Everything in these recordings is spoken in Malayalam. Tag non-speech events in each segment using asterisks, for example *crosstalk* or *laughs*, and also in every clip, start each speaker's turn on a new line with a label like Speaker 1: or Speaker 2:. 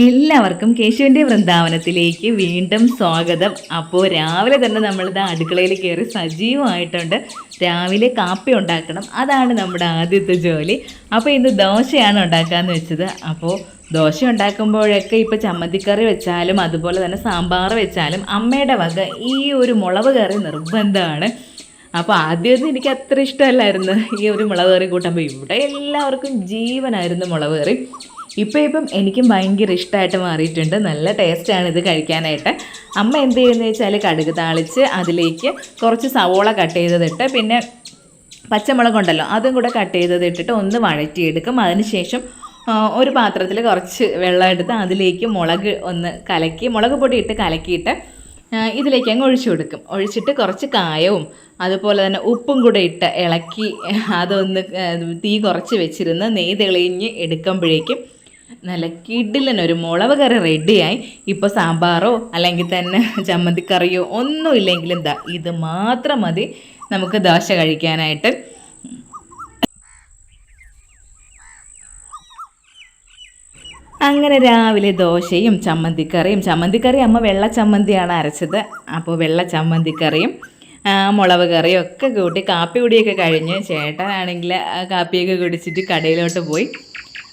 Speaker 1: എല്ലാവർക്കും കേശുവിന്റെ വൃന്ദാവനത്തിലേക്ക് വീണ്ടും സ്വാഗതം. അപ്പോൾ രാവിലെ തന്നെ നമ്മളിത് അടുക്കളയിൽ കയറി സജീവമായിട്ടുണ്ട്. രാവിലെ കാപ്പി ഉണ്ടാക്കണം. അതാണ് നമ്മുടെ ആദ്യത്തെ ജോലി. അപ്പോൾ ഇന്ന് ദോശയാണ് ഉണ്ടാക്കാമെന്ന് വെച്ചത്. അപ്പോൾ ദോശ ഉണ്ടാക്കുമ്പോഴൊക്കെ ഇപ്പോൾ ചമ്മന്തിക്കറി വെച്ചാലും അതുപോലെ തന്നെ സാമ്പാർ വെച്ചാലും അമ്മയുടെ വക ഈ ഒരു മുളക് കറി നിർബന്ധമാണ്. അപ്പോൾ ആദ്യമൊന്നും എനിക്ക് അത്ര ഇഷ്ടമല്ലായിരുന്നു ഈ ഒരു മുളക് കറി കൂട്ടുമ്പോൾ ഇവിടെ എല്ലാവർക്കും ജീവനായിരുന്നു മുളക് കറി. ഇപ്പം ഇപ്പം എനിക്കും ഭയങ്കര ഇഷ്ടമായിട്ട് മാറിയിട്ടുണ്ട്. നല്ല ടേസ്റ്റാണ് ഇത് കഴിക്കാനായിട്ട്. അമ്മ എന്ത് ചെയ്യുന്നത് വെച്ചാൽ കടുക് താളിച്ച് അതിലേക്ക് കുറച്ച് സവോള കട്ട് ചെയ്തതിട്ട് പിന്നെ പച്ചമുളക് ഉണ്ടല്ലോ അതും കൂടെ കട്ട് ചെയ്തതിട്ടിട്ട് ഒന്ന് വഴറ്റിയെടുക്കും. അതിനുശേഷം ശേഷം ഒരു പാത്രത്തിൽ കുറച്ച് വെള്ളം എടുത്ത് അതിലേക്ക് മുളക് ഒന്ന് കലക്കി മുളക് പൊടി ഇട്ട് കലക്കിയിട്ട് ഇതിലേക്ക് അങ്ങ് ഒഴിച്ചു കൊടുക്കും. ഒഴിച്ചിട്ട് കുറച്ച് കായവും അതുപോലെ തന്നെ ഉപ്പും കൂടെ ഇട്ട് ഇളക്കി അതൊന്ന് തീ കുറച്ച് വെച്ചിരുന്ന് നെയ്തെളിഞ്ഞ് എടുക്കുമ്പോഴേക്കും നല്ല കിടിലനൊരു മുളക് കറി റെഡിയായി ഇപ്പോൾ സാമ്പാറോ അല്ലെങ്കിൽ തന്നെ ചമ്മന്തിക്കറിയോ ഒന്നും ഇല്ലെങ്കിലും ഇത് മാത്രം മതി. നമുക്ക് ദോശ കഴിക്കാനായിട്ട്. അങ്ങനെ രാവിലെ ദോശയും ചമ്മന്തിക്കറിയും. ചമ്മന്തിക്കറി അമ്മ വെള്ള ചമ്മന്തിയാണ് അരച്ചത്. അപ്പോൾ വെള്ള ചമ്മന്തിക്കറിയും കറിയും മുളക് കറിയും ഒക്കെ കൂട്ടി കാപ്പി കുടിയൊക്കെ കഴിഞ്ഞ് ചേട്ടനാണെങ്കിൽ കാപ്പിയൊക്കെ കുടിച്ചിട്ട് കടയിലോട്ട് പോയി.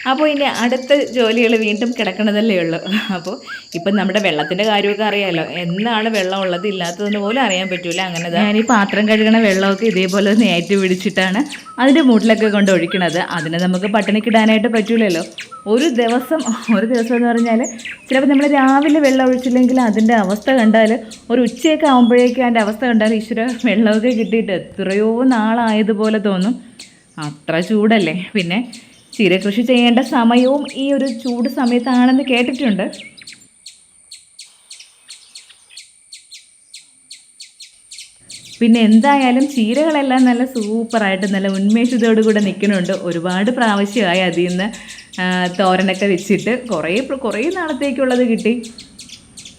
Speaker 1: അപ്പോൾ ഇനി അടുത്ത ജോലികൾ വീണ്ടും കിടക്കണതല്ലേ ഉള്ളൂ. അപ്പോൾ ഇപ്പം നമ്മുടെ വെള്ളത്തിന്റെ കാര്യമൊക്കെ അറിയാമല്ലോ എന്നാണ് വെള്ളം ഉള്ളത് ഇല്ലാത്തതെന്ന് പോലും അറിയാൻ പറ്റില്ല അങ്ങനെ ഞാൻ ഈ പാത്രം കഴുകണ വെള്ളമൊക്കെ ഇതേപോലെ ഒന്ന് ഏറ്റു പിടിച്ചിട്ടാണ് അതിന്റെ മൂട്ടിലൊക്കെ കൊണ്ട് ഒഴിക്കണത്. അതിനെ നമുക്ക് പട്ടിണിക്കിടാനായിട്ട് പറ്റൂലല്ലോ. ഒരു ദിവസം ഒരു ദിവസം എന്ന് പറഞ്ഞാൽ ചിലപ്പോൾ നമ്മൾ രാവിലെ വെള്ളം ഒഴിച്ചില്ലെങ്കിൽ അതിന്റെ അവസ്ഥ കണ്ടാൽ ഒരു ഉച്ചയൊക്കെ ആകുമ്പോഴേക്കും അതിന്റെ അവസ്ഥ കണ്ടാൽ ഈശ്വര വെള്ളമൊക്കെ കിട്ടിയിട്ട് എത്രയോ നാളായതുപോലെ തോന്നും. അത്ര ചൂടല്ലേ. പിന്നെ ചീര കൃഷി ചെയ്യേണ്ട സമയവും ഈ ഒരു ചൂട് സമയത്താണെന്ന് കേട്ടിട്ടുണ്ട്. പിന്നെ എന്തായാലും ചീരകളെല്ലാം നല്ല സൂപ്പറായിട്ട് നല്ല ഉന്മേഷത്തോടു കൂടെ നിൽക്കുന്നുണ്ട്. ഒരുപാട് പ്രാവശ്യമായി അതിൽ നിന്ന് തോരനൊക്കെ വെച്ചിട്ട് കുറേ കുറേ നാളത്തേക്കുള്ളത് കിട്ടി.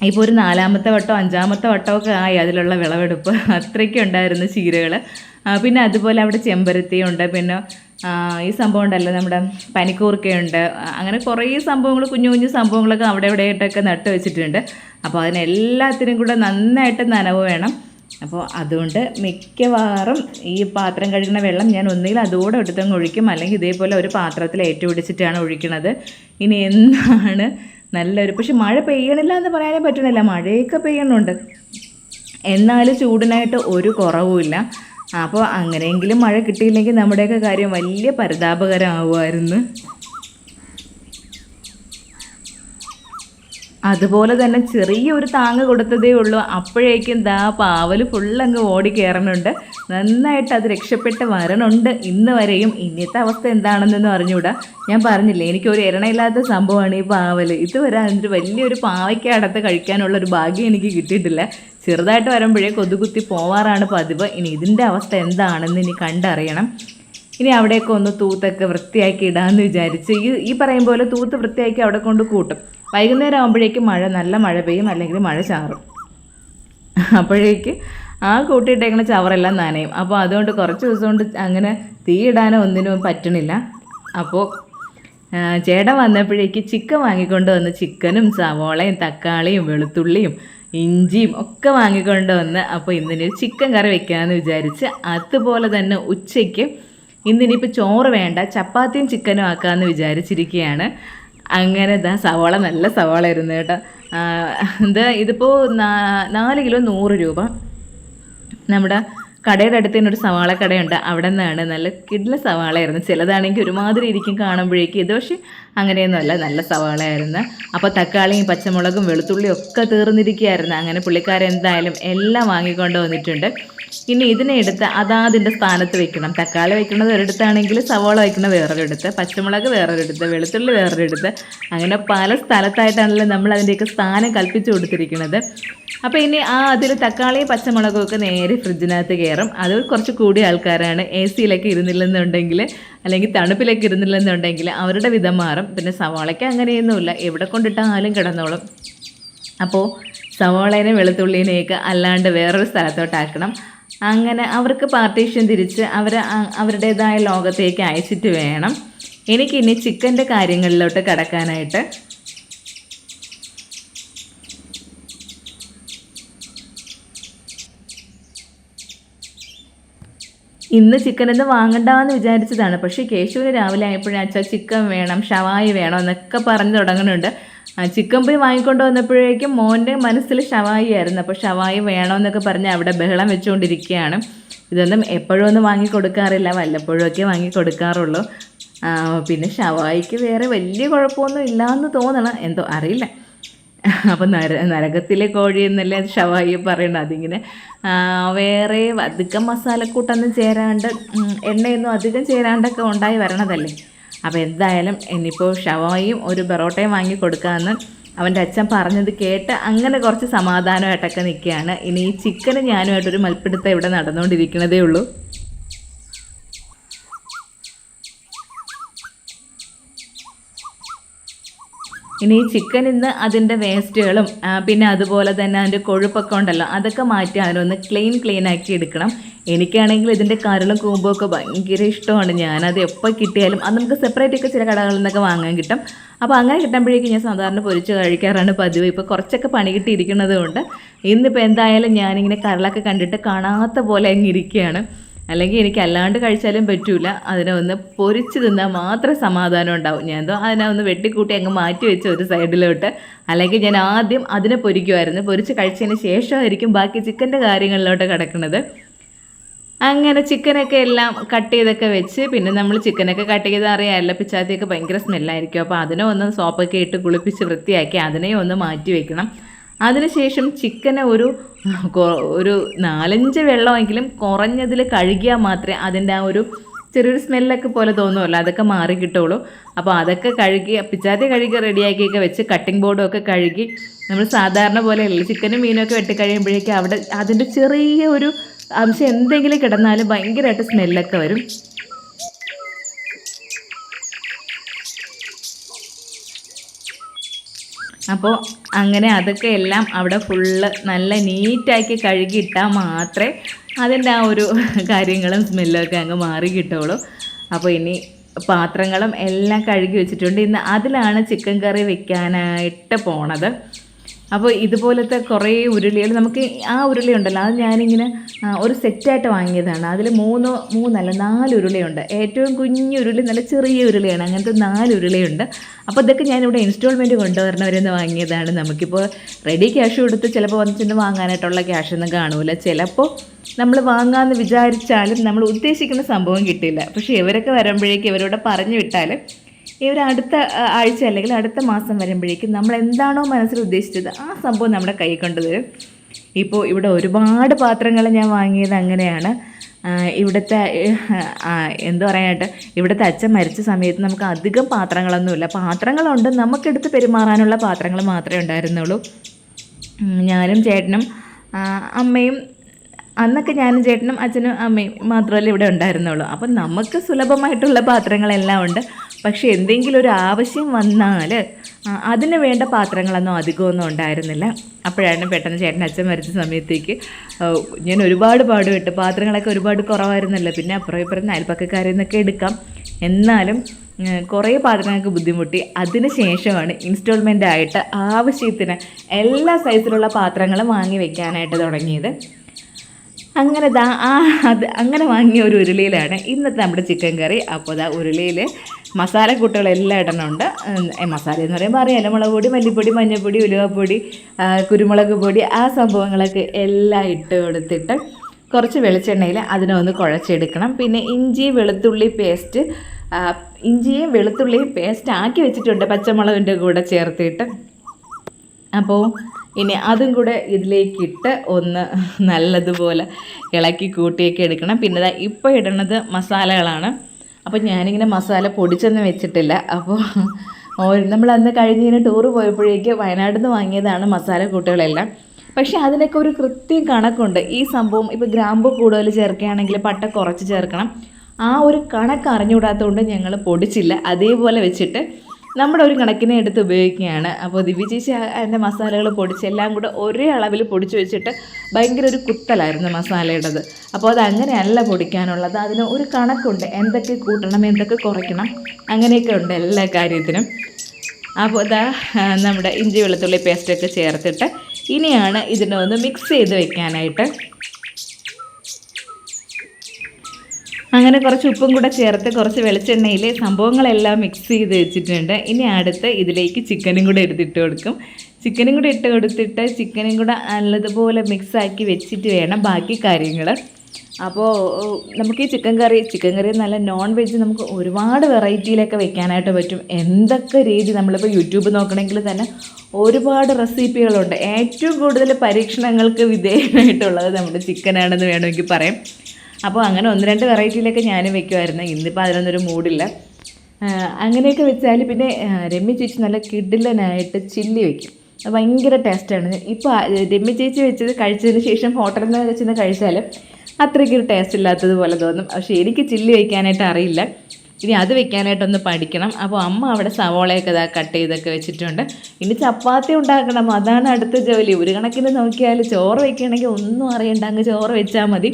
Speaker 1: ഇപ്പോൾ ഒരു നാലാമത്തെ വട്ടോ അഞ്ചാമത്തെ വട്ടമൊക്കെ ആയി അതിലുള്ള വിളവെടുപ്പ്. അത്രയ്ക്കുണ്ടായിരുന്നു ചീരകൾ പിന്നെ അതുപോലെ അവിടെ ചെമ്പരത്തിയുണ്ട്. പിന്നെ ഈ സംഭവം ഉണ്ടല്ലോ നമ്മുടെ പനിക്കൂർക്കയുണ്ട്. അങ്ങനെ കുറേ സംഭവങ്ങൾ കുഞ്ഞു കുഞ്ഞു സംഭവങ്ങളൊക്കെ അവിടെ ഇവിടെയായിട്ടൊക്കെ നട്ട് വെച്ചിട്ടുണ്ട്. അപ്പോൾ അതിനെല്ലാത്തിനും കൂടെ നന്നായിട്ട് നനവ് വേണം. അപ്പോൾ അതുകൊണ്ട് മിക്കവാറും ഈ പാത്രം കഴുകുന്ന വെള്ളം ഞാൻ ഒന്നുകിൽ അതോടെ എടുത്തങ്ങ് ഒഴിക്കും അല്ലെങ്കിൽ ഇതേപോലെ ഒരു പാത്രത്തിൽ ഏറ്റുപിടിച്ചിട്ടാണ് ഒഴിക്കണത് ഇനി എന്താണ് നല്ലൊരു പക്ഷെ മഴ പെയ്യണില്ല എന്ന് പറയാനേ പറ്റണില്ല. മഴയൊക്കെ പെയ്യണുണ്ട്. എന്നാൽ ചൂടിനായിട്ട് ഒരു കുറവുമില്ല. അപ്പോൾ അങ്ങനെയെങ്കിലും മഴ കിട്ടിയില്ലെങ്കിൽ നമ്മുടെയൊക്കെ കാര്യം വലിയ പരിതാപകരമാവുമായിരുന്നു. അതുപോലെ തന്നെ ചെറിയൊരു താങ്ങ് കൊടുത്തതേ ഉള്ളൂ. അപ്പോഴേക്കും ദാ പാവൽ ഫുള്ളങ്ങ് ഓടി കയറണുണ്ട് നന്നായിട്ട് അത് രക്ഷപ്പെട്ട് വരണുണ്ട്. ഇന്ന് വരെയും ഇന്നത്തെ അവസ്ഥ എന്താണെന്നൊന്നും അറിഞ്ഞുകൂടാ ഞാൻ പറഞ്ഞില്ലേ എനിക്കൊരു ഇരണയില്ലാത്ത സംഭവമാണ് ഈ പാവൽ ഇതുവരെ അതിന്റെ വലിയൊരു പാവയ്ക്കടത്ത് കഴിക്കാനുള്ള ഒരു ഭാഗ്യം എനിക്ക് കിട്ടിയിട്ടില്ല. ചെറുതായിട്ട് വരുമ്പോഴേ കൊതുകുത്തി പോവാറാണ് പതിവ്. ഇനി ഇതിന്റെ അവസ്ഥ എന്താണെന്ന് ഇനി കണ്ടറിയണം. ഇനി അവിടെയൊക്കെ ഒന്ന് തൂത്തൊക്കെ വൃത്തിയാക്കി ഇടാമെന്ന് വിചാരിച്ച് ഈ ഈ പറയും പോലെ തൂത്ത് വൃത്തിയാക്കി അവിടെ കൊണ്ട് കൂട്ടും. വൈകുന്നേരം ആകുമ്പോഴേക്കും മഴ നല്ല മഴ പെയ്യും അല്ലെങ്കിൽ മഴ ചാറും. അപ്പോഴേക്ക് ആ കൂട്ടിയിട്ടേക്കണ ചവറെല്ലാം നനയും. അപ്പോൾ അതുകൊണ്ട് കുറച്ച് ദിവസം കൊണ്ട് അങ്ങനെ തീ ഇടാനോ ഒന്നിനും പറ്റണില്ല. അപ്പോൾ ചേട്ടൻ വന്നപ്പോഴേക്ക് ചിക്കൻ വാങ്ങിക്കൊണ്ട് വന്ന് ചിക്കനും സവോളയും തക്കാളിയും വെളുത്തുള്ളിയും ഇഞ്ചിയും ഒക്കെ വാങ്ങിക്കൊണ്ട് വന്ന് അപ്പോൾ ഇന്നിന് ചിക്കൻ കറി വെക്കാമെന്ന് വിചാരിച്ച് അതുപോലെ തന്നെ ഉച്ചയ്ക്ക് ഇന്നിനിപ്പോൾ ചോറ് വേണ്ട ചപ്പാത്തിയും ചിക്കനും ആക്കാമെന്ന് വിചാരിച്ചിരിക്കുകയാണ് അങ്ങനെ ഇതാ സവാള നല്ല സവാള ഇരുന്നു കേട്ടോ. എന്താ ഇത് ഇതിപ്പോൾ നാല് കിലോ നൂറ് രൂപ. നമ്മുടെ കടയുടെ അടുത്ത് തന്നെ ഒരു സവാള കടയുണ്ട് അവിടെ നിന്നാണ് നല്ല കിഡ്ല സവാളയായിരുന്നു. ചിലതാണെങ്കിൽ ഒരുമാതിരി ഇരിക്കും കാണുമ്പോഴേക്കും ഇത്. പക്ഷേ അങ്ങനെയൊന്നുമല്ല നല്ല സവാളയായിരുന്നു. അപ്പോൾ തക്കാളിയും പച്ചമുളകും വെളുത്തുള്ളിയും ഒക്കെ തീർന്നിരിക്കുകയായിരുന്നു. അങ്ങനെ പുള്ളിക്കാരെന്തായാലും എല്ലാം വാങ്ങിക്കൊണ്ട് വന്നിട്ടുണ്ട്. ഇനി ഇതിനെ എടുത്ത് അതാതിന്റെ സ്ഥാനത്ത് വെക്കണം. തക്കാളി വെക്കുന്നത് ഒരിടത്താണെങ്കിൽ സവാള വെക്കുന്നത് വേറൊരിടത്ത് പച്ചമുളക് വേറൊരിടത്ത് വെളുത്തുള്ളി വേറൊരിടത്ത് അങ്ങനെ പല സ്ഥലത്തായിട്ടാണല്ലോ നമ്മൾ അതിന്റെയൊക്കെ സ്ഥാനം കൽപ്പിച്ചു കൊടുത്തിരിക്കുന്നത്. അപ്പോൾ ഇനി ആ അതിൽ തക്കാളിയും പച്ചമുളകും ഒക്കെ നേരെ ഫ്രിഡ്ജിനകത്ത് കയറും. അത് കുറച്ച് കൂടിയ ആൾക്കാരാണ്. എ സിയിലൊക്കെ ഇരുന്നില്ലെന്നുണ്ടെങ്കിൽ അല്ലെങ്കിൽ തണുപ്പിലേക്ക് ഇരുന്നില്ലെന്നുണ്ടെങ്കിൽ അവരുടെ വിധം മാറും. പിന്നെ സവാളയ്ക്ക് അങ്ങനെയൊന്നുമില്ല. എവിടെ കൊണ്ടിട്ടാലും കിടന്നോളും. അപ്പോൾ സവാളേനെ വെളുത്തുള്ളിനെയൊക്കെ അല്ലാണ്ട് വേറൊരു സ്ഥലത്തോട്ടാക്കണം അങ്ങനെ അവർക്ക് പാർട്ടീഷൻ തിരിച്ച് അവർ അവരുടേതായ ലോകത്തേക്ക് അയച്ചിട്ട് വേണം. എനിക്കിനി ചിക്കന്റെ കാര്യങ്ങളിലോട്ട് കടക്കാനായിട്ട്. ഇന്ന് ചിക്കൻ എന്ന് വാങ്ങണ്ടെന്ന് വിചാരിച്ചതാണ്. പക്ഷേ കേശുവിന് രാവിലെ ആയപ്പോഴേ അച്ഛാ ചിക്കൻ വേണം ഷവായി വേണം എന്നൊക്കെ പറഞ്ഞു തുടങ്ങുന്നുണ്ട് ചിക്കൻ പോയി വാങ്ങിക്കൊണ്ട് വന്നപ്പോഴേക്കും മോന്റെ മനസ്സിൽ ഷവായി ആയിരുന്നു. അപ്പോൾ ഷവായി വേണമെന്നൊക്കെ പറഞ്ഞ് അവിടെ ബഹളം വെച്ചുകൊണ്ടിരിക്കുകയാണ്. ഇതൊന്നും എപ്പോഴും ഒന്നും വാങ്ങി കൊടുക്കാറില്ല വല്ലപ്പോഴും ഒക്കെ വാങ്ങി കൊടുക്കാറുള്ളൂ പിന്നെ ഷവായിക്ക് വേറെ വലിയ കുഴപ്പമൊന്നും ഇല്ലയെന്ന് തോന്നണം. എന്തോ അറിയില്ല. അപ്പം നര നരകത്തിലെ കോഴി എന്നല്ലേ ഷവായി പറയണത്. അതിങ്ങനെ വേറെ അധികം മസാലക്കൂട്ടൊന്നും ചേരാണ്ട് എണ്ണയൊന്നും അധികം ചേരാണ്ടൊക്കെ ഉണ്ടായി വരണതല്ലേ. അപ്പോൾ എന്തായാലും ഇനിയിപ്പോൾ ഷവായും ഒരു ബെറോട്ടയും വാങ്ങി കൊടുക്കാമെന്ന് അവന്റെ അച്ഛൻ പറഞ്ഞത് കേട്ട് അങ്ങനെ കുറച്ച് സമാധാനമായിട്ടൊക്കെ നിൽക്കുകയാണ്. ഇനി ഈ ചിക്കന് ഞാനുമായിട്ടൊരു മൽപ്പിടുത്തം ഇവിടെ നടന്നുകൊണ്ടിരിക്കുന്നതേ ഉള്ളൂ. ഇനി ചിക്കൻ ഇന്ന് അതിന്റെ വേസ്റ്റുകളും പിന്നെ അതുപോലെ തന്നെ അതിന്റെ കൊഴുപ്പൊക്കെ ഉണ്ടല്ലോ അതൊക്കെ മാറ്റി അതിനൊന്ന് ക്ലീൻ ക്ലീൻ ആക്കി എടുക്കണം. എനിക്കാണെങ്കിൽ ഇതിന്റെ കരളും കൂമ്പും ഒക്കെ ഭയങ്കര ഇഷ്ടമാണ്. ഞാനത് എപ്പോൾ കിട്ടിയാലും അത് നമുക്ക് സെപ്പറേറ്റ് ഒക്കെ ചില കടകളിൽ നിന്നൊക്കെ വാങ്ങാൻ കിട്ടും. അപ്പോൾ അങ്ങനെ കിട്ടുമ്പോഴേക്കും ഞാൻ സാധാരണ പൊരിച്ച് കഴിക്കാറാണ് പതിവ്. ഇപ്പോൾ കുറച്ചൊക്കെ പണി കിട്ടിയിരിക്കുന്നത് കൊണ്ട് ഇന്നിപ്പോൾ എന്തായാലും ഞാനിങ്ങനെ കരളൊക്കെ കണ്ടിട്ട് കാണാത്ത പോലെ അങ്ങ് ഇരിക്കുകയാണ്. അല്ലെങ്കിൽ എനിക്ക് അല്ലാണ്ട് കഴിച്ചാലും പറ്റൂല. അതിനെ ഒന്ന് പൊരിച്ച് തിന്നാൽ മാത്രം സമാധാനം ഉണ്ടാവും. ഞാൻ എന്തോ അതിനെ ഒന്ന് വെട്ടിക്കൂട്ടി അങ്ങ് മാറ്റി വെച്ച ഒരു സൈഡിലോട്ട്. അല്ലെങ്കിൽ ഞാൻ ആദ്യം അതിനെ പൊരിക്കുമായിരുന്നു പൊരിച്ച് കഴിച്ചതിന് ശേഷമായിരിക്കും ബാക്കി ചിക്കന്റെ കാര്യങ്ങളിലോട്ട് കിടക്കുന്നത്. അങ്ങനെ ചിക്കനൊക്കെ എല്ലാം കട്ട് ചെയ്തൊക്കെ വെച്ച് പിന്നെ നമ്മൾ ചിക്കനൊക്കെ കട്ട് ചെയ്ത് അറിയാമല്ലോ പിച്ചാത്തിയൊക്കെ ഭയങ്കര സ്മെല്ലായിരിക്കും. അപ്പോൾ അതിനെ ഒന്ന് സോപ്പൊക്കെ ഇട്ട് കുളിപ്പിച്ച് വൃത്തിയാക്കി അതിനെ ഒന്ന് മാറ്റി വെക്കണം. അതിനുശേഷം ചിക്കനെ ഒരു ഒരു നാലഞ്ച് വെള്ളമെങ്കിലും കുറഞ്ഞതിൽ കഴുകിയാൽ മാത്രമേ അതിന്റെ ആ ഒരു ചെറിയൊരു സ്മെല്ലൊക്കെ പോലെ തോന്നുമല്ലോ അതൊക്കെ മാറി കിട്ടുള്ളൂ. അപ്പോൾ അതൊക്കെ കഴുകി പിച്ചാത്തി കഴുകി റെഡിയാക്കിയൊക്കെ വെച്ച് കട്ടിംഗ് ബോർഡും ഒക്കെ കഴുകി നമ്മൾ സാധാരണ പോലെ അല്ല ചിക്കനും മീനൊക്കെ വെട്ടി കഴിയുമ്പോഴേക്കും അവിടെ അതിന്റെ ചെറിയ ഒരു അംശം എന്തെങ്കിലും കിടന്നാലും ഭയങ്കരമായിട്ട് സ്മെല്ലൊക്കെ വരും. അപ്പോൾ അങ്ങനെ അതൊക്കെ എല്ലാം അവിടെ ഫുള്ള് നല്ല നീറ്റാക്കി കഴുകിയിട്ടാൽ മാത്രമേ അതിന്റെ ആ ഒരു കാര്യങ്ങളും സ്മെല്ലൊക്കെ അങ്ങ് മാറി കിട്ടുള്ളൂ അപ്പോൾ ഇനി പാത്രങ്ങളും എല്ലാം കഴുകി വെച്ചിട്ടുണ്ട്. ഇന്ന് അതിലാണ് ചിക്കൻ കറി വെക്കാനായിട്ട് പോണത്. അപ്പോൾ ഇതുപോലത്തെ കുറേ ഉരുളികൾ നമുക്ക് ആ ഉരുളി ഉണ്ടല്ലോ അത് ഞാനിങ്ങനെ ഒരു സെറ്റായിട്ട് വാങ്ങിയതാണ്. അതിൽ മൂന്ന് മൂന്നല്ല നാല് ഉരുളിയുണ്ട്. ഏറ്റവും കുഞ്ഞു ഉരുളി നല്ല ചെറിയ ഉരുളിയാണ്. അങ്ങനത്തെ നാല് ഉരുളിയുണ്ട്. അപ്പോൾ ഇതൊക്കെ ഞാനിവിടെ ഇൻസ്റ്റാൾമെന്റ് കൊണ്ടുവരണവരെന്ന് വാങ്ങിയതാണ്. നമുക്കിപ്പോൾ റെഡി ക്യാഷ് കൊടുത്ത് ചിലപ്പോൾ വന്നിട്ട് വാങ്ങാനായിട്ടുള്ള ക്യാഷ് ഒന്നും കാണൂല. ചിലപ്പോൾ നമ്മൾ വാങ്ങാമെന്ന് വിചാരിച്ചാലും നമ്മൾ ഉദ്ദേശിക്കുന്ന സംഭവം കിട്ടില്ല. പക്ഷേ ഇവരൊക്കെ വരുമ്പോഴേക്കും ഇവരോട് പറഞ്ഞു വിട്ടാൽ ഇവർ അടുത്ത ആഴ്ച അല്ലെങ്കിൽ അടുത്ത മാസം വരുമ്പോഴേക്കും നമ്മൾ എന്താണോ മനസ്സിൽ ഉദ്ദേശിച്ചത് ആ സംഭവം നമ്മുടെ കൈ കൊണ്ടുവരും ഇപ്പോൾ ഇവിടെ ഒരുപാട് പാത്രങ്ങൾ ഞാൻ വാങ്ങിയത് അങ്ങനെയാണ്. ഇവിടുത്തെ എന്താ പറയാനായിട്ട് ഇവിടുത്തെ അച്ഛൻ മരിച്ച സമയത്ത് നമുക്ക് അധികം പാത്രങ്ങളൊന്നുമില്ല. പാത്രങ്ങളുണ്ട് നമുക്കെടുത്ത് പെരുമാറാനുള്ള പാത്രങ്ങൾ മാത്രമേ ഉണ്ടായിരുന്നുള്ളൂ. ഞാനും ചേട്ടനും അമ്മയും അന്നൊക്കെ ഞാനും ചേട്ടനും അച്ഛനും അമ്മയും മാത്രമല്ല ഇവിടെ ഉണ്ടായിരുന്നുള്ളൂ. അപ്പം നമുക്ക് സുലഭമായിട്ടുള്ള പാത്രങ്ങളെല്ലാം ഉണ്ട്. പക്ഷേ എന്തെങ്കിലും ഒരു ആവശ്യം വന്നാൽ അതിന് വേണ്ട പാത്രങ്ങളൊന്നും അധികമൊന്നും ഉണ്ടായിരുന്നില്ല. അപ്പോഴാണ് പെട്ടെന്ന് ചേട്ടൻ അച്ഛൻ മരിച്ച സമയത്തേക്ക് ഞാൻ ഒരുപാട് പാടുപെട്ട്. പാത്രങ്ങളൊക്കെ ഒരുപാട് കുറവായിരുന്നല്ലോ. പിന്നെ അപ്പുറം ഇപ്പുറം അയൽപ്പക്കക്കാരിൽ നിന്നൊക്കെ എടുക്കാം. എന്നാലും കുറേ പാത്രങ്ങൾക്ക് ബുദ്ധിമുട്ടി. അതിന് ശേഷമാണ് ഇൻസ്റ്റാൾമെന്റ് ആയിട്ട് ആവശ്യത്തിന് എല്ലാ സൈസിലുള്ള പാത്രങ്ങളും വാങ്ങി വെക്കാനായിട്ട് തുടങ്ങിയത്. അങ്ങനെ ദാ ആ അത് അങ്ങനെ വാങ്ങിയ ഒരു ഉരുളിയിലാണ് ഇന്നത്തെ നമ്മുടെ ചിക്കൻ കറി. അപ്പോൾ ദാ ഉരുളിയിൽ മസാലക്കൂട്ടുകളെല്ലാം ഇടണമുണ്ട് ഉം, മസാല എന്ന് പറയുമ്പോൾ അറിയാലോ മുളക് പൊടി മല്ലിപ്പൊടി മഞ്ഞൾപ്പൊടി ഉലുവപ്പൊടി കുരുമുളക് പൊടി ആ സംഭവങ്ങളൊക്കെ എല്ലാം ഇട്ട് കൊടുത്തിട്ട് കുറച്ച് വെളിച്ചെണ്ണയിൽ അതിനെ ഒന്ന് കുഴച്ചെടുക്കണം. പിന്നെ ഇഞ്ചി വെളുത്തുള്ളി പേസ്റ്റ് ഇഞ്ചിയും വെളുത്തുള്ളിയും പേസ്റ്റ് ആക്കി വെച്ചിട്ടുണ്ട് പച്ചമുളകിന്റെ കൂടെ ചേർത്തിട്ട്. അപ്പോൾ ഇനി അതും കൂടെ ഇതിലേക്കിട്ട് ഒന്ന് നല്ലതുപോലെ ഇളക്കി കൂട്ടിയൊക്കെ എടുക്കണം. പിന്നെ ഇപ്പോൾ ഇടണത് മസാലകളാണ്. അപ്പോൾ ഞാനിങ്ങനെ മസാല പൊടിച്ചൊന്നും വെച്ചിട്ടില്ല. അപ്പോൾ നമ്മൾ അന്ന് കഴിഞ്ഞതിന് ടൂറ് പോയപ്പോഴേക്ക് വയനാട്ടിൽ നിന്ന് വാങ്ങിയതാണ് മസാല കൂട്ടുകളെല്ലാം. പക്ഷേ അതിനൊക്കെ ഒരു കൃത്യം കണക്കുണ്ട്. ഈ സംഭവം ഇപ്പോൾ ഗ്രാമ്പു കൂടുതൽ ചേർക്കുകയാണെങ്കിൽ പട്ട കുറച്ച് ചേർക്കണം. ആ ഒരു കണക്ക് അറിഞ്ഞുകൂടാത്തതുകൊണ്ട് ഞങ്ങൾ പൊടിച്ചില്ല. അതേപോലെ വെച്ചിട്ട് നമ്മുടെ ഒരു കണക്കിനെ എടുത്ത് ഉപയോഗിക്കുകയാണ്. അപ്പോൾ ദിവ്യ ചേച്ചി അതിന്റെ മസാലകൾ പൊടിച്ച് എല്ലാം കൂടെ ഒരേ അളവിൽ പൊടിച്ച് വെച്ചിട്ട് ഭയങ്കര ഒരു കുത്തലായിരുന്നു മസാലയുടേത്. അപ്പോൾ അത് അങ്ങനെയല്ല പൊടിക്കാനുള്ളത്. അതിന് ഒരു കണക്കുണ്ട്. എന്തൊക്കെ കൂട്ടണം എന്തൊക്കെ കുറയ്ക്കണം അങ്ങനെയൊക്കെ ഉണ്ട് എല്ലാ കാര്യത്തിനും. അപ്പോൾ ഇതാ നമ്മുടെ ഇഞ്ചി വെളുത്തുള്ളി പേസ്റ്റൊക്കെ ചേർത്തിട്ട് ഇനിയാണ് ഇതിനെ ഒന്ന് മിക്സ് ചെയ്ത് വെക്കാനായിട്ട് അങ്ങനെ കുറച്ച് ഉപ്പും കൂടെ ചേർത്ത് കുറച്ച് വെളിച്ചെണ്ണയിൽ സംഭവങ്ങളെല്ലാം മിക്സ് ചെയ്ത് വെച്ചിട്ടുണ്ട്. ഇനി അടുത്ത് ഇതിലേക്ക് ചിക്കനും കൂടെ എടുത്തിട്ട് കൊടുക്കും. ചിക്കനും കൂടെ ഇട്ട് കൊടുത്തിട്ട് ചിക്കനും കൂടെ നല്ലതുപോലെ മിക്സാക്കി വെച്ചിട്ട് വേണം ബാക്കി കാര്യങ്ങൾ അപ്പോൾ നമുക്ക് ഈ ചിക്കൻ കറി ചിക്കൻ കറി നല്ല നോൺ വെജ് നമുക്ക് ഒരുപാട് വെറൈറ്റിയിലൊക്കെ വെക്കാനായിട്ട് പറ്റും. എന്തൊക്കെ രീതി നമ്മളിപ്പോൾ യൂട്യൂബ് നോക്കണമെങ്കിൽ തന്നെ ഒരുപാട് റെസിപ്പികളുണ്ട് ഏറ്റവും കൂടുതൽ പരീക്ഷണങ്ങൾക്ക് വിധേയമായിട്ടുള്ളത് നമ്മുടെ ചിക്കനാണെന്ന് വേണമെങ്കിൽ പറയാം. അപ്പോൾ അങ്ങനെ ഒന്ന് രണ്ട് വെറൈറ്റിയിലൊക്കെ ഞാനും വെക്കുമായിരുന്നു ഇന്നിപ്പോൾ അതിനൊന്നൊരു മൂഡില്ല അങ്ങനെയൊക്കെ വെച്ചാൽ പിന്നെ രമ്യ ചേച്ചി നല്ല കിഡിലനായിട്ട് ചില്ലി വെക്കും. ഭയങ്കര ടേസ്റ്റാണ്. ഇപ്പോൾ രമ്യ ചേച്ചി വെച്ചത് കഴിച്ചതിന് ശേഷം ഹോട്ടലിൽ നിന്ന് വെച്ചെന്ന് കഴിച്ചാൽ അത്രയ്ക്ക് ഒരു ടേസ്റ്റ് ഇല്ലാത്തതുപോലെ തോന്നും. പക്ഷേ എനിക്ക് ചില്ലി വയ്ക്കാനായിട്ട് അറിയില്ല. ഇനി അത് വെക്കാനായിട്ടൊന്ന് പഠിക്കണം. അപ്പോൾ അമ്മ അവിടെ സവോളയൊക്കെ ഇതാ കട്ട് ചെയ്തൊക്കെ വെച്ചിട്ടുണ്ട്. ഇനി ചപ്പാത്തി ഉണ്ടാക്കണം. അതാണ് അടുത്ത ജോലി. ഒരു കണക്കിന് നോക്കിയാൽ ചോറ് വയ്ക്കുകയാണെങ്കിൽ ഒന്നും അറിയണ്ട. അങ്ങ് ചോറ് വെച്ചാൽ മതി.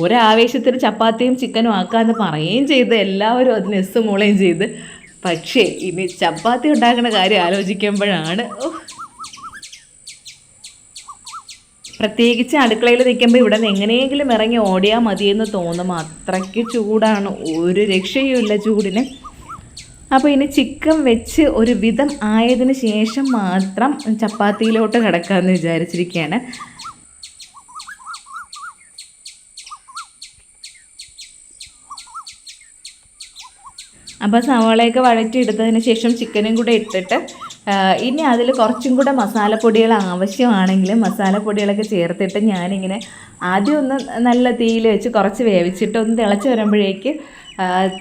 Speaker 1: ഒരാവേശത്തിന് ചപ്പാത്തിയും ചിക്കനും ആക്കാമെന്ന് പറയുകയും ചെയ്ത് എല്ലാവരും അതിന് എസ് മൂളയും ചെയ്ത്. പക്ഷേ ഇനി ചപ്പാത്തി ഉണ്ടാക്കുന്ന കാര്യം ആലോചിക്കുമ്പോഴാണ്. പ്രത്യേകിച്ച് അടുക്കളയിൽ നിൽക്കുമ്പോൾ ഇവിടെ നിന്ന് എങ്ങനെയെങ്കിലും ഇറങ്ങി ഓടിയാൽ മതിയെന്ന് തോന്നും. അത്രയ്ക്ക് ചൂടാണ്. ഒരു രക്ഷയുമില്ല ചൂടിന്. അപ്പോൾ ഇനി ചിക്കൻ വെച്ച് ഒരു വിധം ആയതിനു ശേഷം മാത്രം ചപ്പാത്തിയിലോട്ട് കിടക്കാമെന്ന് വിചാരിച്ചിരിക്കുകയാണ്. അപ്പോൾ സവാളയൊക്കെ വഴറ്റിയെടുത്തതിന് ശേഷം ചിക്കനും കൂടെ ഇട്ടിട്ട് ഇനി അതിൽ കുറച്ചും കൂടെ മസാലപ്പൊടികൾ ആവശ്യമാണെങ്കിൽ മസാലപ്പൊടികളൊക്കെ ചേർത്തിട്ട് ഞാനിങ്ങനെ ആദ്യം ഒന്ന് നല്ല തീയിൽ വെച്ച് കുറച്ച് വേവിച്ചിട്ട് ഒന്ന് തിളച്ച് വരുമ്പോഴേക്ക്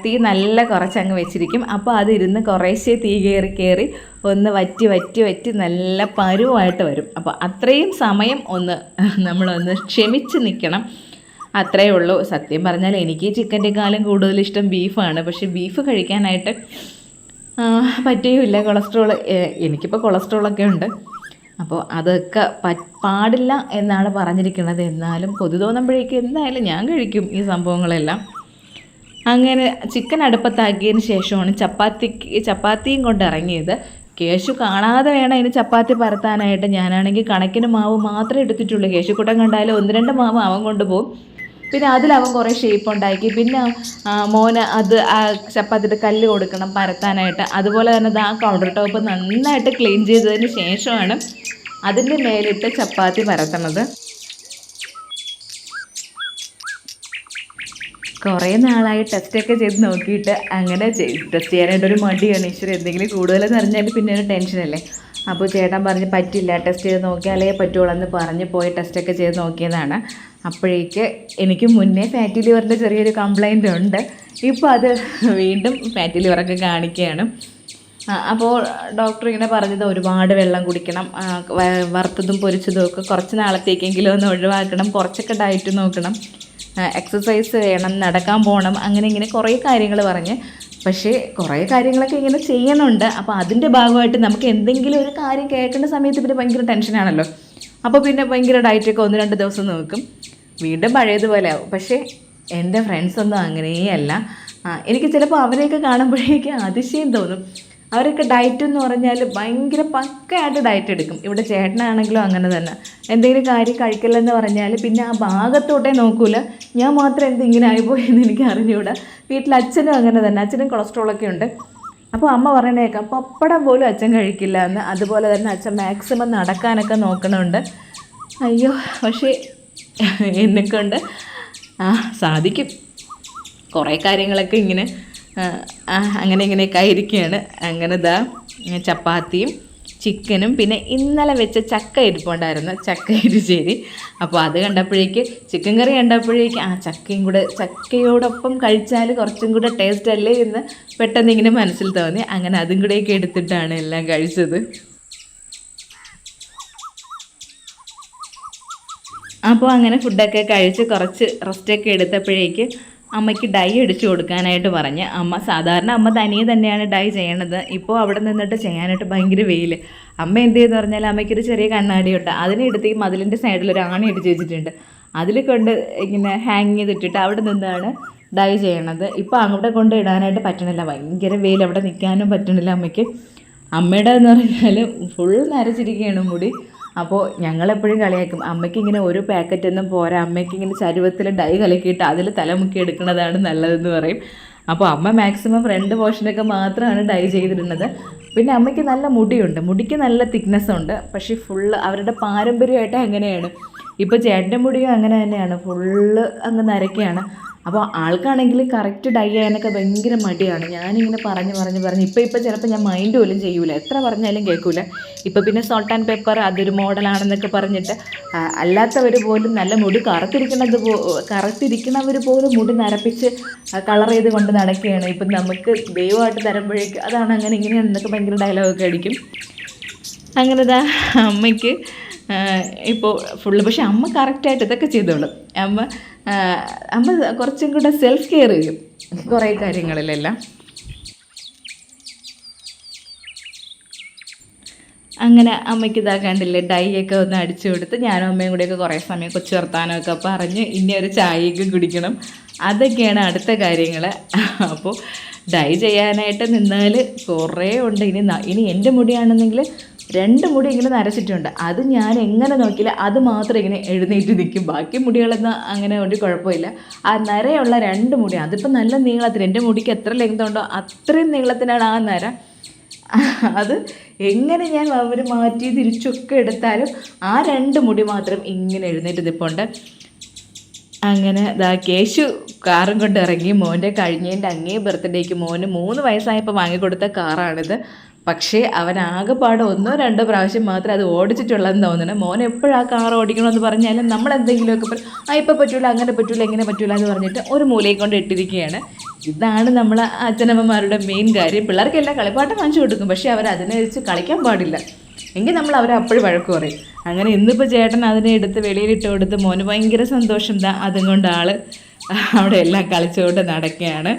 Speaker 1: തീ നല്ല കുറച്ച് അങ്ങ് വെച്ചിരിക്കും. അപ്പോൾ അതിരുന്ന് കുറേശ്ശെ തീ കയറി കയറി ഒന്ന് വറ്റി വറ്റി വറ്റി നല്ല പരുവായിട്ട് വരും. അപ്പോൾ അത്രയും സമയം ഒന്ന് നമ്മളൊന്ന് ക്ഷമിച്ച് നിൽക്കണം അത്രയേ ഉള്ളൂ. സത്യം പറഞ്ഞാൽ എനിക്ക് ചിക്കന്റെക്കാളും കൂടുതൽ ഇഷ്ടം ബീഫാണ് പക്ഷേ ബീഫ് കഴിക്കാനായിട്ട് പറ്റുകയില്ല കൊളസ്ട്രോൾ എനിക്കിപ്പോൾ കൊളസ്ട്രോളൊക്കെ ഉണ്ട്. അപ്പോൾ അതൊക്കെ പാടില്ല എന്നാണ് പറഞ്ഞിരിക്കുന്നത്. എന്നാലും കൊതു തോന്നുമ്പോഴേക്കും എന്തായാലും ഞാൻ കഴിക്കും ഈ സംഭവങ്ങളെല്ലാം. അങ്ങനെ ചിക്കൻ അടുപ്പത്താക്കിയതിന് ശേഷമാണ് ചപ്പാത്തിക്ക് ചപ്പാത്തിയും കൊണ്ട് ഇറങ്ങിയത്. കേശു കാണാതെ വേണം ഇനി ചപ്പാത്തി പരത്താനായിട്ട്. ഞാനാണെങ്കിൽ കണക്കിന് മാവ് മാത്രമേ എടുത്തിട്ടുള്ളൂ. കേശുക്കൂട്ടം കണ്ടാലും ഒന്ന് രണ്ട് മാവ് അവൻ കൊണ്ടുപോകും. പിന്നെ അതിലവൻ കുറേ ഷേപ്പ് ഉണ്ടാക്കി. പിന്നെ മോന് അത് ആ ചപ്പാത്തിയുടെ കല്ല് കൊടുക്കണം പരത്താനായിട്ട്. അതുപോലെ തന്നെ അത് ആ കൗണ്ടർ ടോപ്പ് നന്നായിട്ട് ക്ലീൻ ചെയ്തതിന് ശേഷമാണ് അതിന്റെ മേലിട്ട് ചപ്പാത്തി പരത്തണത്. കുറേ നാളായി ടെസ്റ്റൊക്കെ ചെയ്ത് നോക്കിയിട്ട് അങ്ങനെ ടെസ്റ്റ് ചെയ്യാനായിട്ട് ഒരു മടിയാണ്. ഈശ്വരൻ എന്തെങ്കിലും കൂടുതലെന്ന് അറിഞ്ഞാൽ പിന്നെ ഒരു ടെൻഷനല്ലേ അപ്പോൾ ചേട്ടൻ പറഞ്ഞ് പറ്റില്ല ടെസ്റ്റ് ചെയ്ത് നോക്കിയാലേ പറ്റുള്ളൂ എന്ന് പറഞ്ഞ് പോയി ടെസ്റ്റൊക്കെ ചെയ്ത് നോക്കിയതാണ്. അപ്പോഴേക്ക് എനിക്ക് മുന്നേ ഫാറ്റി ലിവറിന്റെ ചെറിയൊരു കംപ്ലൈന്റ് ഉണ്ട്. ഇപ്പോൾ അത് വീണ്ടും ഫാറ്റി ലിവറൊക്കെ കാണിക്കുകയാണ്. അപ്പോൾ ഡോക്ടർ ഇങ്ങനെ പറഞ്ഞത് ഒരുപാട് വെള്ളം കുടിക്കണം വറുത്തതും പൊരിച്ചതും ഒക്കെ കുറച്ച് നാളത്തേക്കെങ്കിലും ഒന്ന് ഒഴിവാക്കണം കുറച്ചൊക്കെ ഡയറ്റ് നോക്കണം എക്സസൈസ് വേണം നടക്കാൻ പോകണം അങ്ങനെ ഇങ്ങനെ കുറേ കാര്യങ്ങൾ പറഞ്ഞ്. പക്ഷേ കുറേ കാര്യങ്ങളൊക്കെ ഇങ്ങനെ ചെയ്യണമുണ്ട് അപ്പോൾ അതിന്റെ ഭാഗമായിട്ട് നമുക്ക് എന്തെങ്കിലും ഒരു കാര്യം കേൾക്കേണ്ട സമയത്ത് പിന്നെ ഭയങ്കര ടെൻഷനാണല്ലോ അപ്പോൾ പിന്നെ ഭയങ്കര ഡയറ്റൊക്കെ ഒന്ന് രണ്ട് ദിവസം നോക്കും. വീണ്ടും പഴയതുപോലെ. ആവും പക്ഷേ എന്റെ ഫ്രണ്ട്സൊന്നും അങ്ങനെയല്ല. എനിക്ക് ചിലപ്പോൾ അവരെയൊക്കെ കാണുമ്പോഴേക്ക് അതിശയം തോന്നും. അവരൊക്കെ ഡയറ്റ് എന്ന് പറഞ്ഞാൽ ഭയങ്കര പക്കയായിട്ട് ഡയറ്റ് എടുക്കും. ഇവിടെ ചേട്ടനാണെങ്കിലും അങ്ങനെ തന്നെ. എന്തെങ്കിലും കാര്യം കഴിക്കില്ലെന്ന് പറഞ്ഞാൽ പിന്നെ ആ ഭാഗത്തോട്ടേ നോക്കൂല. ഞാൻ മാത്രം എന്ത് ഇങ്ങനെ ആയിപ്പോയെന്ന് എനിക്ക് അറിഞ്ഞുകൂടാ വീട്ടിൽ അച്ഛനും അങ്ങനെ തന്നെ. അച്ഛനും കൊളസ്ട്രോളൊക്കെ ഉണ്ട്. അപ്പോൾ അമ്മ പറയണേക്കാം പപ്പടം പോലും അച്ഛൻ കഴിക്കില്ല എന്ന്. അതുപോലെ തന്നെ അച്ഛൻ മാക്സിമം നടക്കാനൊക്കെ നോക്കണുണ്ട്. അയ്യോ പക്ഷേ എന്നെക്കൊണ്ട് ആ സാധിക്കും. കുറേ കാര്യങ്ങളൊക്കെ ഇങ്ങനെ അങ്ങനെ ഇങ്ങനെയൊക്കെ ആയിരിക്കുകയാണ് അങ്ങനെ ദാ ചപ്പാത്തിയും ചിക്കനും പിന്നെ ഇന്നലെ വെച്ച ചക്ക ഇരിപ്പുണ്ടായിരുന്നു. ചക്ക എരിശ്ശേരി. അപ്പോൾ അത് കണ്ടപ്പോഴേക്ക് ചിക്കൻ കറി കണ്ടപ്പോഴേക്ക് ആ ചക്കയും കൂടെ ചക്കയോടൊപ്പം കഴിച്ചാൽ കുറച്ചും കൂടെ ടേസ്റ്റ് അല്ലേ എന്ന് പെട്ടെന്ന് ഇങ്ങനെ മനസ്സിൽ തോന്നി. അങ്ങനെ അതും കൂടെയൊക്കെ എടുത്തിട്ടാണ് എല്ലാം കഴിച്ചത്. അപ്പോൾ അങ്ങനെ ഫുഡൊക്കെ കഴിച്ച് കുറച്ച് റെസ്റ്റൊക്കെ എടുത്തപ്പോഴേക്ക് അമ്മയ്ക്ക് ഡൈ അടിച്ചു കൊടുക്കാനായിട്ട് പറഞ്ഞ്. അമ്മ സാധാരണ അമ്മ തനിയെ തന്നെയാണ് ഡൈ ചെയ്യണത്. ഇപ്പോൾ അവിടെ നിന്നിട്ട് ചെയ്യാനായിട്ട് ഭയങ്കര വെയിൽ അമ്മ എന്ത് ചെയ്തെന്ന് പറഞ്ഞാൽ അമ്മയ്ക്കൊരു ചെറിയ കണ്ണാടിയുണ്ട്. അതിനെടുത്ത് ഈ മതിലിന്റെ സൈഡിൽ ഒരു ആണി അടിച്ച് വെച്ചിട്ടുണ്ട്. അതിൽ കൊണ്ട് ഇങ്ങനെ ഹാങ് ചെയ്തിട്ടിട്ട് അവിടെ നിന്നാണ് ഡൈ ചെയ്യണത്. ഇപ്പോൾ അങ്ങോട്ട് കൊണ്ട് ഇടാനായിട്ട് പറ്റണില്ല. ഭയങ്കര വെയിൽ. അവിടെ നിൽക്കാനും പറ്റണില്ല അമ്മയ്ക്ക്. അമ്മയുടെ എന്ന് പറഞ്ഞാൽ ഫുൾ നരച്ചിരിക്കുകയാണ് മുടി. അപ്പോൾ ഞങ്ങളെപ്പോഴും കളിയാക്കും. അമ്മയ്ക്ക് ഇങ്ങനെ ഒരു പാക്കറ്റ് ഒന്നും പോരാ. അമ്മയ്ക്ക് ഇങ്ങനെ ചരുവത്തിൽ ഡൈ കലക്കിയിട്ട് അതിൽ തലമുക്കി എടുക്കുന്നതാണ് നല്ലതെന്ന് പറയും. അപ്പോൾ അമ്മ മാക്സിമം ഫ്രണ്ട് പോർഷനൊക്കെ മാത്രമാണ് ഡൈ ചെയ്തിരുന്നത്. പിന്നെ അമ്മയ്ക്ക് നല്ല മുടിയുണ്ട്. മുടിക്ക് നല്ല തിക്നെസ് ഉണ്ട്. പക്ഷേ ഫുള്ള് അവരുടെ പാരമ്പര്യമായിട്ട് അങ്ങനെയാണ്. ഇപ്പോൾ ചേട്ടന്റെ മുടിയും അങ്ങനെ തന്നെയാണ്. ഫുള്ള് അങ്ങ് നരയ്ക്കുകയാണ് അപ്പോൾ ആൾക്കാണെങ്കിൽ കറക്റ്റ് ഡൈ ചെയ്യാനൊക്കെ ഭയങ്കര മടിയാണ്. ഞാനിങ്ങനെ പറഞ്ഞ് പറഞ്ഞ് പറഞ്ഞ് ഇപ്പോൾ ഇപ്പോൾ ചിലപ്പോൾ ഞാൻ മൈൻഡ് പോലും ചെയ്യൂല. എത്ര പറഞ്ഞാലും കേൾക്കൂല ഇപ്പോൾ പിന്നെ സോൾട്ട് ആൻഡ് പേപ്പർ അതൊരു മോഡലാണെന്നൊക്കെ പറഞ്ഞിട്ട് അല്ലാത്തവർ പോലും നല്ല മുടി കറുത്തിരിക്കുന്നത് പോ കറുത്തിരിക്കുന്നവർ പോലും മുടി നരപ്പിച്ച് കളർ ചെയ്ത് കൊണ്ട് നടക്കുകയാണ്. ഇപ്പം നമുക്ക് ദൈവമായിട്ട് തരുമ്പോഴേക്ക് അതാണ് അങ്ങനെ ഇങ്ങനെയാണെന്നൊക്കെ ഭയങ്കര ഡയലോഗൊക്കെ അടിക്കും. അങ്ങനെ ദാ അമ്മയ്ക്ക് ഇപ്പോൾ ഫുള്ള് പക്ഷെ അമ്മ കറക്റ്റായിട്ട് ഇതൊക്കെ ചെയ്തോളും അമ്മ അമ്മ കുറച്ചും കൂടെ സെൽഫ് കെയർ ചെയ്യും കുറേ കാര്യങ്ങളിലെല്ലാം. അങ്ങനെ അമ്മയ്ക്ക് ഇതാക്കാണ്ടില്ലേ കണ്ടില്ലേ ഡൈ ഒക്കെ ഒന്ന് അടിച്ചു കൊടുത്ത് ഞാനും അമ്മയും കൂടെയൊക്കെ കുറേ സമയം കൊച്ചു വർത്താനമൊക്കെ പറഞ്ഞ് ഇനി ഒരു ചായയൊക്കെ കുടിക്കണം. അതൊക്കെയാണ് അടുത്ത കാര്യങ്ങൾ അപ്പോൾ ഡൈ ചെയ്യാനായിട്ട് നിന്നാൽ കുറേ ഉണ്ട്. ഇനി ഇനി എന്റെ മുടിയാണെന്നെങ്കിൽ രണ്ട് മുടി ഇങ്ങനെ നരച്ചിട്ടുണ്ട്. അത് ഞാൻ എങ്ങനെ നോക്കിയില്ല അത് മാത്രം ഇങ്ങനെ എഴുന്നേറ്റ് നിൽക്കും. ബാക്കി മുടികളൊന്നും അങ്ങനെ ഒരു കുഴപ്പമില്ല. ആ നരയുള്ള രണ്ട് മുടി അതിപ്പോൾ നല്ല നീളത്തിൽ എന്റെ മുടിക്ക് എത്ര ലെങ്ത് ഉണ്ടോ അത്രയും നീളത്തിനാണ് ആ നര. അത് എങ്ങനെ ഞാൻ അവർ മാറ്റി തിരിച്ചൊക്കെ എടുത്താലും ആ രണ്ട് മുടി മാത്രം ഇങ്ങനെ എഴുന്നേറ്റ് നിൽപ്പുണ്ട്. അങ്ങനെ ദാ കേശു കാറും കൊണ്ട് ഇറങ്ങി. മോന്റെ കഴിഞ്ഞതിന്റെ അങ്ങേ ബർത്ത്ഡേക്ക് മോന് മൂന്ന് വയസ്സായപ്പോൾ വാങ്ങിക്കൊടുത്ത കാറാണിത് പക്ഷേ അവൻ ആകെപ്പാടെ ഒന്നോ രണ്ടോ പ്രാവശ്യം മാത്രമേ അത് ഓടിച്ചിട്ടുള്ളതെന്ന് തോന്നുന്നു. മോൻ എപ്പോഴും ആ കാർ ഓടിക്കണമെന്ന് പറഞ്ഞാലും നമ്മൾ എന്തെങ്കിലുമൊക്കെ പറയും ആ ഇപ്പം പറ്റൂല അങ്ങനെ പറ്റൂല ഇങ്ങനെ പറ്റൂല എന്ന് പറഞ്ഞിട്ട് ഒരു മൂലയിൽ കൊണ്ട് ഇട്ടിരിക്കുകയാണ്. ഇതാണ് നമ്മൾ അച്ഛനമ്മമാരുടെ മെയിൻ കാര്യം. പിള്ളേർക്കെല്ലാം കളിപ്പാട്ടം വാങ്ങിച്ചു കൊടുക്കും പക്ഷേ അവർ അതിനനുസരിച്ച് കളിക്കാൻ പാടില്ല. എങ്കിൽ നമ്മൾ അവരെ അപ്പോഴും വഴക്ക് പറയും. അങ്ങനെ ഇന്നിപ്പോൾ ചേട്ടൻ അതിനെ എടുത്ത് വെളിയിലിട്ട് കൊടുത്ത് മോന് ഭയങ്കര സന്തോഷം ദാ അതും കൊണ്ട് ആൾ അവിടെ എല്ലാം കളിച്ചുകൊണ്ട് നടക്കുകയാണ്.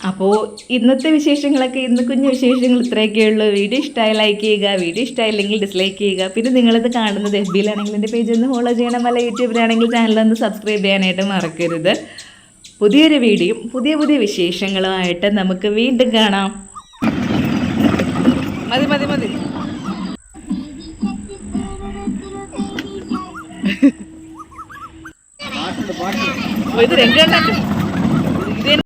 Speaker 1: അപ്പോൾ ഇന്നത്തെ വിശേഷങ്ങളൊക്കെ ഇന്ന് കുഞ്ഞു വിശേഷങ്ങൾ ഇത്രയൊക്കെ ഉള്ളൂ. വീഡിയോ ഇഷ്ടമായി ലൈക്ക് ചെയ്യുക വീഡിയോ ഇഷ്ടമായില്ലെങ്കിൽ ഡിസ്ലൈക്ക് ചെയ്യുക. പിന്നെ നിങ്ങളിത് കാണുന്നത് എഫ് ബിയിലാണെങ്കിൽ എന്റെ പേജ് ഒന്ന് ഫോളോ ചെയ്യണം. അല്ല യൂട്യൂബിലാണെങ്കിൽ ചാനലൊന്ന് സബ്സ്ക്രൈബ് ചെയ്യാനായിട്ട് മറക്കരുത്. പുതിയൊരു വീഡിയോയും പുതിയ പുതിയ വിശേഷങ്ങളുമായിട്ട് നമുക്ക് വീണ്ടും കാണാം. മതി മതി മതി. *laughs* ഇത് രംഗണ്ടാക്കും